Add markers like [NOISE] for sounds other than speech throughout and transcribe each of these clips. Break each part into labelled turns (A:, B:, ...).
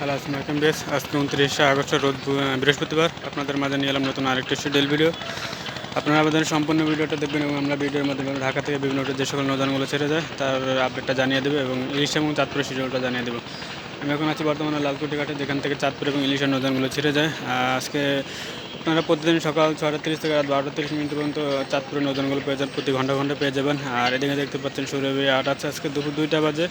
A: Hello আসসালামাইকুম বেশ। আজকে উনত্রিশে আগস্ট রোদ বৃহস্পতিবার। আপনাদের মাঝে নিয়ে এলাম নতুন আরেকটি শিডিউল ভিডিও। আপনারা আমাদের সম্পূর্ণ ভিডিওটা দেখবেন এবং আমরা ভিডিওর মাধ্যমে ঢাকা থেকে বিভিন্ন যে সকল নদানগুলো ছেড়ে যায়, তার আপডেটটা জানিয়ে দেবে এবং ইলিশ এবং চাঁদপুরের শিডিউলটা জানিয়ে দেবো। আমি এখন আছি বর্তমানে লালকুটি ঘাটে, যেখান থেকে চাঁদপুর এবং ইলিশের নদানগুলো ছেড়ে যায়। আজকে আপনারা প্রতিদিন সকাল ছটা তিরিশ থেকে রাত বারোটা তিরিশ মিনিট পর্যন্ত চাঁদপুরের নদানগুলো পেয়ে যাবেন, প্রতি ঘণ্টা ঘণ্টা পেয়ে যাবেন। আর এদিকে দেখতে পাচ্ছেন সূর্যবী আট আছে। আজকে দুপুর দুইটা বাজে।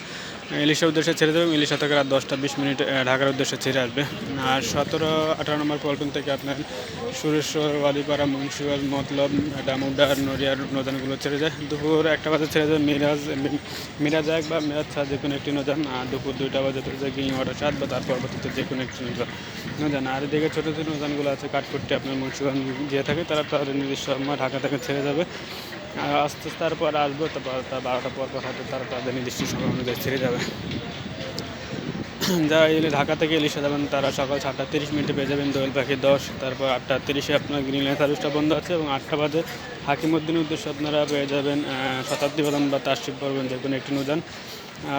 A: ইলিশের উদ্দেশ্যে ছেড়ে দেবে ইলিশা থেকে রাত দশটা বিশ মিনিট ঢাকার উদ্দেশ্যে ছেড়ে আসবে। আর সতেরো আঠারো নম্বর পল্টন থেকে আপনার সুরেশ্বর বালিপাড়া মুন্সিপাল মতলব ডামুডার নড়িয়ার নদানগুলো ছেড়ে যায়। দুপুর একটা বাজে ছেড়ে যায়। মিরাজ মিরাজ এক বা মিরাজ ছাদ যে কোনো একটি নদান আর দুপুর দুইটা বাজে ছেড়ে যায়। গিং ওয়াটার সাত বা তার পরবর্তীতে যে কোনো একটি নদান আর এদিকে ছোটো ছোটো নদানগুলো আছে কাঠকুট্টি আপনার মুন্সিগঞ্জ গিয়ে থাকে, তারা তাদের নির্দিষ্ট সময় ঢাকা থেকে ছেড়ে যাবে। আর আস্তে আস্তে তারপর আসবে, তারপর তার বারোটা পর পর হয়তো তারা তাদের নির্দিষ্ট সময় অনুযায়ী ছেড়ে যাবে। যারা এলে ঢাকা থেকে ইলিশে যাবেন, তারা সকাল সাতটা তিরিশ মিনিটে পেয়ে যাবেন দোয়েল পাখি দশ, তারপর আটটা তিরিশে আপনার গ্রিন লাইন সার্ভিসটা বন্ধ আছে এবং আটটা বাজে হাকিমুদ্দিনের উদ্দেশ্যে আপনারা পেয়ে যাবেন শতাব্দী বাদন বা তারশিব পড়বেন যে কোনো একটি নৌযান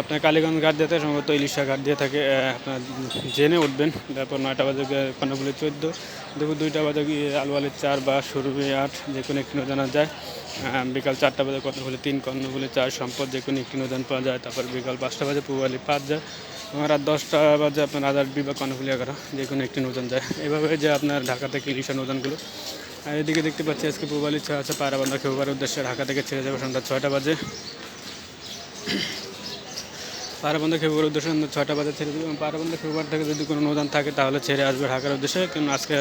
A: আপনার কালীগঞ্জ ঘাট দিয়ে সম্ভবত ইলিশা ঘাট দিয়ে থাকে আপনার জেনে উঠবেন। তারপর নয়টা বাজে কর্ণফুলি চোদ্দ। দুপুর দুইটা বাজে আলওয়ালি চার বা সুরভি আট, যে কোনো একটি নৌজানা যায়। বিকাল চারটা বাজে কর্ণফুলি তিন, কর্ণফুলি চার, সম্পদ যে কোনো একটি নৌজান পাওয়া যায়। তারপর বিকাল পাঁচটা বাজে পুবালি পাঁচ যায়। এবং রাত দশটা বাজে আপনার আদার বিভাগ কর্ণফুলি এগারো, যে কোনো একটি নৌজান যায়। এভাবে যে আপনার ঢাকা থেকে ইলিশা নৌজানগুলো আর এদিকে দেখতে পাচ্ছি আজকে পুবালি ছয় আছে পায়রাবান্ধা খেউবার উদ্দেশ্যে ঢাকা থেকে ছেড়ে যাবে সন্ধ্যা ছয়টা বাজে। পায়রাবন্ধা খেপুর উদ্দেশ্যে ছয়টা বাজে ছেড়ে দেবে এবং পায়রাবন্ধা খেপুর থেকে যদি কোনো নৌদান থাকে তাহলে ছেড়ে আসবে ঢাকার উদ্দেশ্যে। কিন্তু আজকে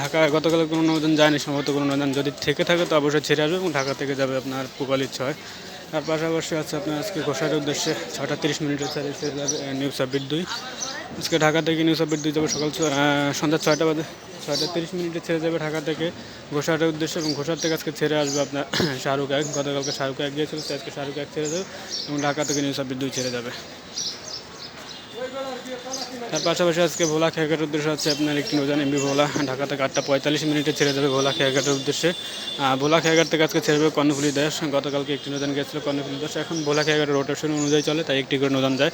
A: ঢাকা গতকাল কোনো নৌদান যায়নি, সম্ভবত কোনো নৌদান যদি থেকে থাকে তো অবশ্যই ছেড়ে আসবে এবং ঢাকা থেকে যাবে আপনার পুবালির ছয়। তার পাশাপাশি আছে আপনার আজকে ঘোষার উদ্দেশ্যে ছটা তিরিশ মিনিটে ছেড়ে ছেড়ে যাবে নিউ সাব্বির দুই। আজকে ঢাকা থেকে নিউ সাব্বির দুই যাবে সকাল সন্ধ্যা ছয়টা বাজে। ছয়টা তিরিশ মিনিটে ছেড়ে যাবে ঢাকা থেকে ঘোষাটের উদ্দেশ্যে এবং ঘোষার থেকে আজকে ছেড়ে আসবে আপনার [CLEARS THROAT] শাহরুখ এক। গতকালকে শাহরুখ এক গিয়েছিল আজকে শাহরুখ এক ছেড়ে যাবে এবং ঢাকা থেকে নিউ সাব্বির দুই ছেড়ে যাবে। তার পাশাপাশি আজকে ভোলা খেয়াঘাটের উদ্দেশ্যে আছে আপনার একটি নৌজান এমবি ভোলা। ঢাকা থেকে আটটা পঁয়তাল্লিশ মিনিটে ছেড়ে যাবে ভোলা খেয়াঘাটের উদ্দেশ্যে। ভোলা খেয়াঘাট থেকে আজকে ছেড়ে যাবে কর্ণফুলি দেশ গতকালকে একটি নৌজান গিয়েছিল কর্ণফুলি দেশ এখন ভোলা খেয়াঘাটের রোটেশন অনুযায়ী চলে, তাই একটি করে নৌজান যায়।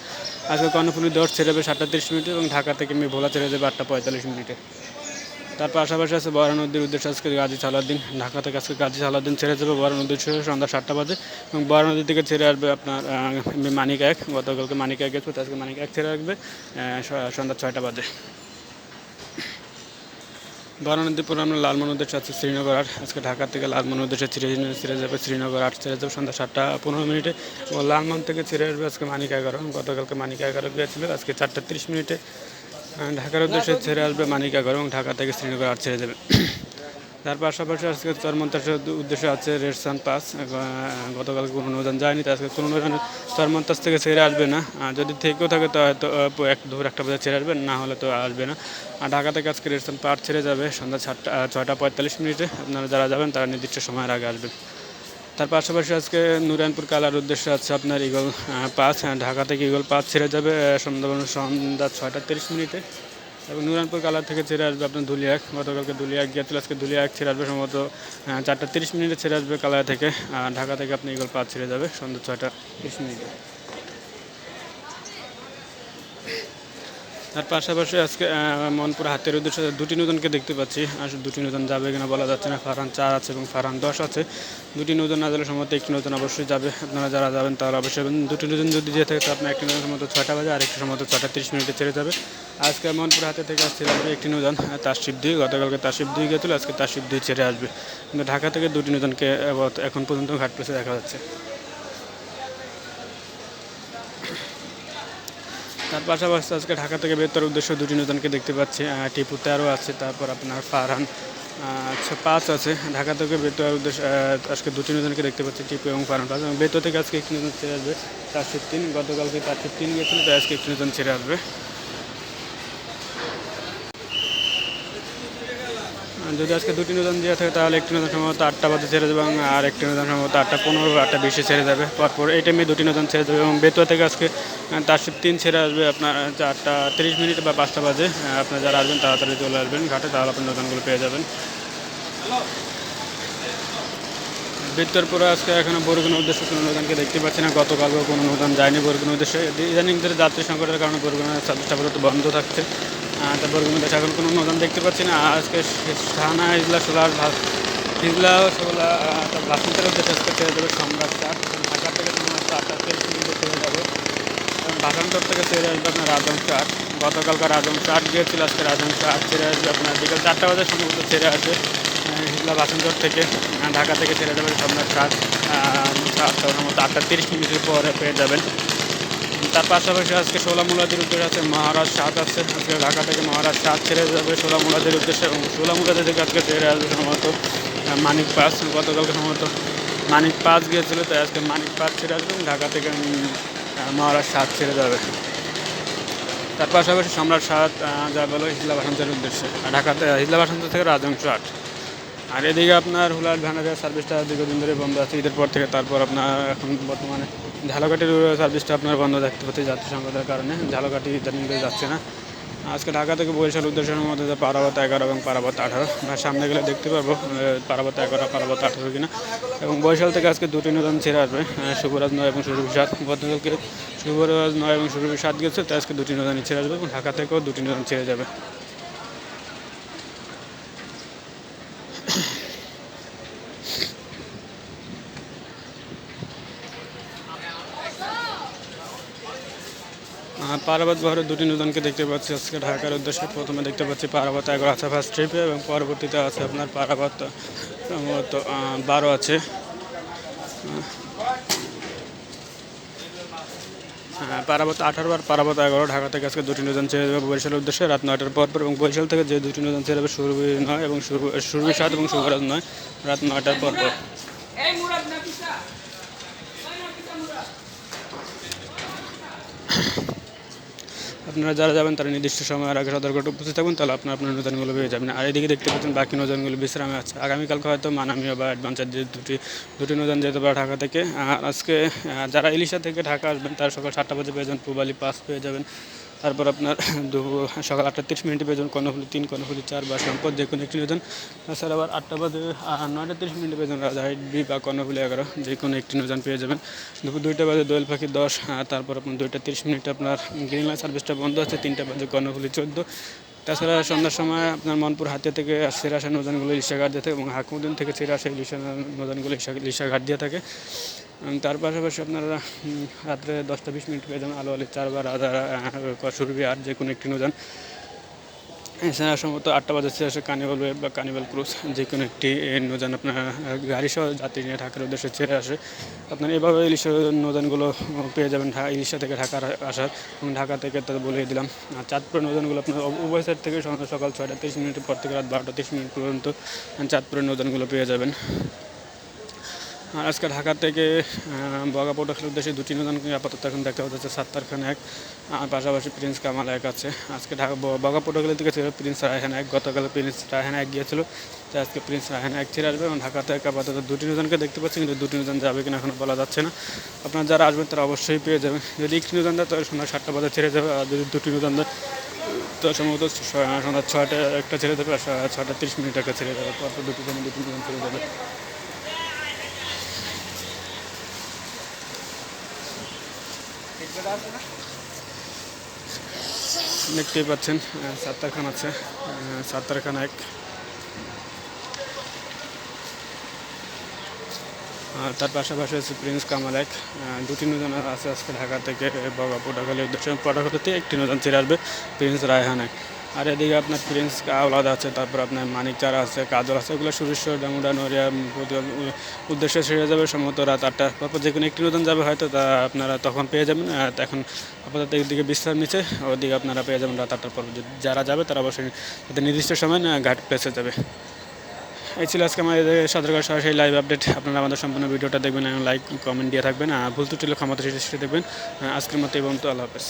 A: আজকে কর্ণফুলি দেশ ছেড়ে যাবে সাতটা তিরিশ মিনিটে এবং ঢাকা থেকে এমবি ভোলা ছেড়ে যাবে আটটা পঁয়তাল্লিশ মিনিটে। তার পাশাপাশি আছে বরা নদীর উদ্দেশ্যে আজকে গাজী সালাউদ্দিন। ঢাকা থেকে আজকে গাজী সালাউদ্দিন ছেড়ে যাবে। বরা নদীর উদ্দেশ্যে সন্ধ্যা সাতটা বাজে। এবং বরা নদী থেকে ছেড়ে আসবে আপনার মানিক এক। গতকালকে মানিক এক গেছে আজকে মানিক এক ছেড়ে আসবে সন্ধ্যা ছয়টা বাজে। বরা নদী পুরো আমরা লালমন উদ্দেশ্যে আছে শ্রীনগর আট। আজকে ঢাকা থেকে লালমন উদ্দেশ্যে ছেড়ে ছেড়ে যাবে। শ্রীনগর আট ছেড়ে যাবে। সন্ধ্যা সাতটা পনেরো মিনিটে। এবং লালমন থেকে ছেড়ে আসবে আজকে মানিক এগারো। গতকালকে মানিক এগারো গিয়েছিল। আজকে চারটা তিরিশ মিনিটে। ঢাকার উদ্দেশ্যে ছেড়ে আসবে মানিকাগড় এবং ঢাকা থেকে শ্রীনগর আর ছেড়ে দেবে। তার পাশাপাশি আজকে চরমন্তাসের উদ্দেশ্যে আছে রেডসান পাস গতকাল কোনো নৌযান যায়নি তো আজকে কোনো নৌযান চরমন্তাস থেকে ছেড়ে আসবে না। আর যদি থেকেও থাকে, তো হয়তো এক দুপুর একটা বাজে ছেড়ে আসবে, না হলে তো আসবে না। আর ঢাকা থেকে আজকে রেডসান পাস ছেড়ে যাবে সন্ধ্যা সাতটা ছয়টা পঁয়তাল্লিশ মিনিটে। আপনারা যারা যাবেন, তারা নির্দিষ্ট সময়ের আগে আসবেন। তার পাশাপাশি আজকে নুরায়নপুর কালার উদ্দেশ্যে আছে আপনার ইগল পাঁচ ঢাকা থেকে ইগল পাঁচ ছেড়ে যাবে সন্ধ্যা সন্ধ্যা ছয়টা তিরিশ মিনিটে। এবং নুরানপুর কালার থেকে ছেড়ে আসবে আপনার ধুলিয়াক গতকালকে ধুলিয়াক গিয়ে গিয়েছিল, আজকে ধুলিয়াক ছেড়ে আসবে, সম্ভবত চারটা তিরিশ মিনিটে ছেড়ে আসবে কালার থেকে ঢাকা থেকে আপনি ইগল পাঁচ ছেড়ে যাবে সন্ধ্যা ছয়টা তিরিশ মিনিটে। তার পাশাপাশি আজকে মনপুর হাতের উদ্দেশ্যে দুটি নতুনকে দেখতে পাচ্ছি। আর দুটি নতুন যাবে কিনা বলা যাচ্ছে না। ফারহান চার আছে এবং ফারহান দশ আছে। দুটি নতুন না গেলে সম্ভবত একটি নতুন অবশ্যই যাবে। আপনারা যারা যাবেন তারা অবশ্যই। দুটি নতুন যদি যেয়ে থাকে, তো আপনার একটি নতুন সম্ভবত ছয়টা বাজে আর একটি সম্ভবত ছয়টা তিরিশ মিনিটে ছেড়ে যাবে। আজকে মনপুর হাতে থেকে আসছে যাবে একটি নতুন তারশিব দুই। গতকালকে তারশিব দুই গেছিল, আজকে তারশিব দুই ছেড়ে আসবে। কিন্তু ঢাকা থেকে দুটি নতুনকে এখন পর্যন্ত ঘাট প্লেসে দেখা যাচ্ছে। তার পাশাপাশি আজকে ঢাকা থেকে বৃহত্তর উদ্দেশ্য দুটি নতুনকে দেখতে পাচ্ছি টিপু তেরো আছে, তারপর আপনার ফারহান আচ্ছা পাঁচ আছে। ঢাকা থেকে বেতর উদ্দেশ্য আজকে দুটি নতুনকে দেখতে পাচ্ছি, টিপু এবং ফারহান। পাঁচ, এবং বেতর থেকে আজকে একটি নতুন ছেড়ে আসবে চারশো তিন, গতকালকে চারশো তিন গেছিল, তাই আজকে একটি নতুন ছেড়ে আসবে। যদি আজকে দুটি নতুন দেওয়া থাকে, তাহলে একটি নতুন সম্ভবত আটটা বাজে ছেড়ে যাবে এবং আর একটি নতুন সম্ভবত আটটা পনেরো, আটটা বিশে ছেড়ে যাবে পরপর এই টাইমে দুটি নতুন ছেড়ে যাবে এবং বেতুয়া থেকে আজকে তারশিব তিন ছেড়ে আসবে আপনার চারটা তিরিশ মিনিট বা পাঁচটা বাজে। আপনারা যারা আসবেন, তাড়াতাড়ি চলে আসবেন ঘাটে, তাহলে আপনি নতুনগুলো পেয়ে যাবেন। বৃত্তরপুরে আজকে এখনও বরগুনা উদ্দেশ্যে কোনো নৌদানকে দেখতে পাচ্ছি না। গতকালও কোনো নৌদান যায়নি বরগুনা উদ্দেশ্যে। ইদানিং ধরে যাত্রী সংকটের কারণে বরগুনা সার্ভিসটা বন্ধ থাকছে। আহ, তা বরগুনা দেশে এখন কোনো নৌদান দেখতে পাচ্ছি না। আজকে শাহানা ইজলা সোলার হিজলা সোলা তার ভাষণের উদ্দেশ্যে আজকে ছেড়ে দেবে সম্রাট চার ঢাকা থেকে তেইশ মিনিটে ছেড়ে যাবে। ভাষান্তর থেকে ছেড়ে আসবে আপনার রাজংশ আট গতকালকার রাজংশ আট গিয়েছিল আজকে রাজংশ আট ছেড়ে আসবে আপনার বিকেল চারটা বাজে সম্ভবত ছেড়ে আসবে। হিজলা ভাষান্তর থেকে ঢাকা থেকে ছেড়ে যাবে সম্রাট আটটা মতো আটটা তিরিশ মিনিটের পরে পেয়ে যাবেন। তার পাশাপাশি আজকে ষোলা মুলাদের উদ্দেশ্যে আছে মহারাজ সাত আছে। আজকে ঢাকা থেকে মহারাজ সাত ছেড়ে যাবে ষোলা মুলাদের উদ্দেশ্যে এবং ষোলা মুলাদের থেকে আজকে ছেড়ে আসবে সম্ভবত মানিক পাস, গতকালকে সম্ভবত মানিক পাস গিয়েছিল, তাই আজকে মানিক পাস ছেড়ে আসবে ঢাকা থেকে মহারাজ সাত ছেড়ে যাবে। তার পাশাপাশি সম্রাট সাত যা বলো হিজলা বাসান্তের উদ্দেশ্যে। ঢাকাতে, হিজলা বাসান্ত থেকে রাজংশ আট। আর এদিকে আপনার হুলাল ভ্যানারের সার্ভিসটা দীর্ঘদিন ধরে বন্ধ আছে। ঈদের পর থেকে তারপর আপনার এখন বর্তমানে ঝালকাঠির সার্ভিসটা আপনার বন্ধ দেখতে পাচ্ছি যাত্রী সংকটের কারণে। ঝালকাঠি ইদানিং যাচ্ছে না। আজকে ঢাকা থেকে বরিশাল উদ্দেশ্যের মধ্যে যে পারাবত এগারো এবং পারাবত আঠারো। সামনে গেলে দেখতে পারব পারাবত এগারো, পারাবত আঠারো কিনা। এবং বরিশাল থেকে আজকে দুটি নতুন ছেড়ে আসবে শুভরাজ নয় এবং সুরভি সাত। গতকালকে শুভরাজ নয় এবং সুরভি সাত গেছে তাই আজকে দুটি নতুন ছেড়ে আসবে এবং ঢাকা থেকেও দুটি নতুন ছেড়ে যাবে। আহ, পারাবত বহরের দুটি নতুনকে দেখতে পাচ্ছি। আজকে ঢাকার উদ্দেশ্যে প্রথমে দেখতে পাচ্ছি পারাবত এগারো আছে ফার্স্ট ট্রিপে এবং পরবর্তীতে আছে আপনার পারাবত সম্ভবত বারো আছে। হ্যাঁ পারাবত আঠারো আর পারাবত এগারো ঢাকা থেকে আজকে দুটি নতুন ছেড়ে দেবে বরিশালের উদ্দেশ্যে রাত নয়টার পর পর এবং বরিশাল থেকে যে দুটি নতুন ছেড়ে দেবে সুরভি নয় এবং সুরভি- সাত এবং শুভরাজ নয় রাত নয়টার পর পর। আপনারা যারা যাবেন তারা নির্দিষ্ট সময়ের আগে সতর্কটা উপস্থিত থাকবেন তাহলে আপনার আপনার নতুনগুলো পেয়ে যাবেন আর এদিকে দেখতে পাচ্ছেন, বাকি নতুনগুলো বিশ্রামে আছে। আগামীকালকে হয়তো মানামিয়া বা অ্যাডভেঞ্চার দিয়ে দুটি দুটি নতুন যেতে পারে ঢাকা থেকে, আর আজকে যারা ইলিশা থেকে ঢাকা আসবেন, তারা সকাল সাতটা বাজে পেয়ে যাবেন পুবালি পাস পেয়ে যাবেন। তারপর আপনার সকাল আটটা তিরিশ মিনিটে যাবেন কর্ণফুলি তিন, কর্ণফুলি চার, বা সম্পদ যে কোনো একটি নতুন তাছাড়া আবার আটটা বাজে নয়টা তিরিশ মিনিটে পেয়ে রাজা রাজাহাইট বি বা কর্ণফুলি এগারো, যে কোনো একটি নতুন পেয়ে যাবেন। দুপুর দুইটা বাজে, দোয়েল পাখি দশ তারপর আপনার দুইটা তিরিশ মিনিটে আপনার গ্রিন লাইন সার্ভিসটা বন্ধ আছে, তিনটা বাজে, কর্ণফুলি চোদ্দ। তাছাড়া সন্ধ্যার সময় আপনার মনপুর হাতিয়া থেকে ছেড়ে আসা নৌজানগুলো ইলিশাঘাট দিয়ে থাকে এবং হাকুমুদ্দিন থেকে ছেড়ে আসা ইলিশা নৌজানগুলো ইলিশাঘাট দিয়ে থাকে। তার পাশাপাশি আপনারা রাত্রে দশটা বিশ মিনিট পেয়ে যান আলো আলি চার বা রাধা সুরভি আর যে কোনো একটি নৌজান এছাড়া সম্ভবত আটটা বাজার ছেড়ে আসে কানিভাল ওয়েব বা কানিভাল ক্রুজ যে কোনো একটি এ, নৌযান আপনার গাড়ি সহ যাত্রী নিয়ে ঢাকার উদ্দেশ্যে ছেড়ে আসে। আপনার এভাবে ইলিশের নৌযানগুলো পেয়ে যাবেন ইলিশা থেকে ঢাকার আসার এবং ঢাকা থেকে তাদের বলে দিলাম। আর চাঁদপুরের নৌযানগুলো আপনার উভয় সাইড থেকে সকাল ছয়টা তিরিশ মিনিটের পর থেকে রাত বারোটা তিরিশ মিনিট পর্যন্ত চাঁদপুরের নৌযানগুলো পেয়ে যাবেন। আর আজকে ঢাকা থেকে বগা পটকের উদ্দেশ্যে দুটি নতুন আপাতত এখন দেখা হচ্ছে সাত্তার খান এক, আর পাশাপাশি প্রিন্স কামাল এক আছে। আজকে ঢাকা বগা পটকের দিকে ছিল প্রিন্স রায়হান এক, গতকাল প্রিন্স রায়হান এক গিয়েছিল। তো আজকে প্রিন্স রায়হান এক ছেড়ে আসবে এবং ঢাকা থেকে আপাতত দুটি নতুনকে দেখতে পাচ্ছি, কিন্তু দুটি নতুন যাবে কিনা এখন বলা যাচ্ছে না। আপনারা যারা আসবেন তারা অবশ্যই পেয়ে যাবেন। যদি একটি নতুন দেয় তাহলে সন্ধ্যা সাতটা বাজে ছেড়ে যাবে, আর যদি দুটি নতুন দেয় তো সম্ভবত সন্ধ্যা ছয়টা একটা ছেড়ে দেবে, আর ছ- ছয়টা তিরিশ মিনিট একটা ছেড়ে যাবে পরপর দুটি দুটি নতুন ছেড়ে যাবে দেখতেই পাচ্ছেন সাত্তার খান আছে আহ, সাত্তার খান এক। আর তার পাশাপাশি আছে প্রিন্স কামাল এক। দুটি নতুন আছে আজকে ঢাকা থেকে বাবা পটাখালী উদ্দেশ্যে। পটাখালীতে একটি নতুন ছেড়ে আসবে প্রিন্স রায়হান এক। আর এদিকে আপনার প্রিন্স আওলাদ আছে, তারপর আপনার মানিক চারা আছে, কাজল আছে, এগুলো সুরেশ্বর ডাঙ্গুডা নড়িয়া উদ্দেশ্যে ছেড়ে যাবে সম্ভবত রাত আটটা। তারপর যে কোনো একটি নতুন যাবে হয়তো তা আপনারা তখন পেয়ে যাবেন। এখন আপাতত একদিকে বিশ্রাম নিচ্ছে ওদিকে আপনারা পেয়ে যাবেন রাত আটটার পর। যারা যাবে তারা অবশ্যই তাদের নির্দিষ্ট সময় ঘাট প্লেসে যাবে। এই ছিল আজকে আমাদের সদরকার সরাসরি লাইভ আপডেট আপনারা আমাদের সম্পূর্ণ ভিডিওটা দেখবেন এবং লাইক কমেন্ট দিয়ে থাকবেন। আর ভুল ত্রুটি হলে ক্ষমতা সৃষ্টি দেখবেন। আজকের মতো এবং তো আল্লাহ হাফেজ।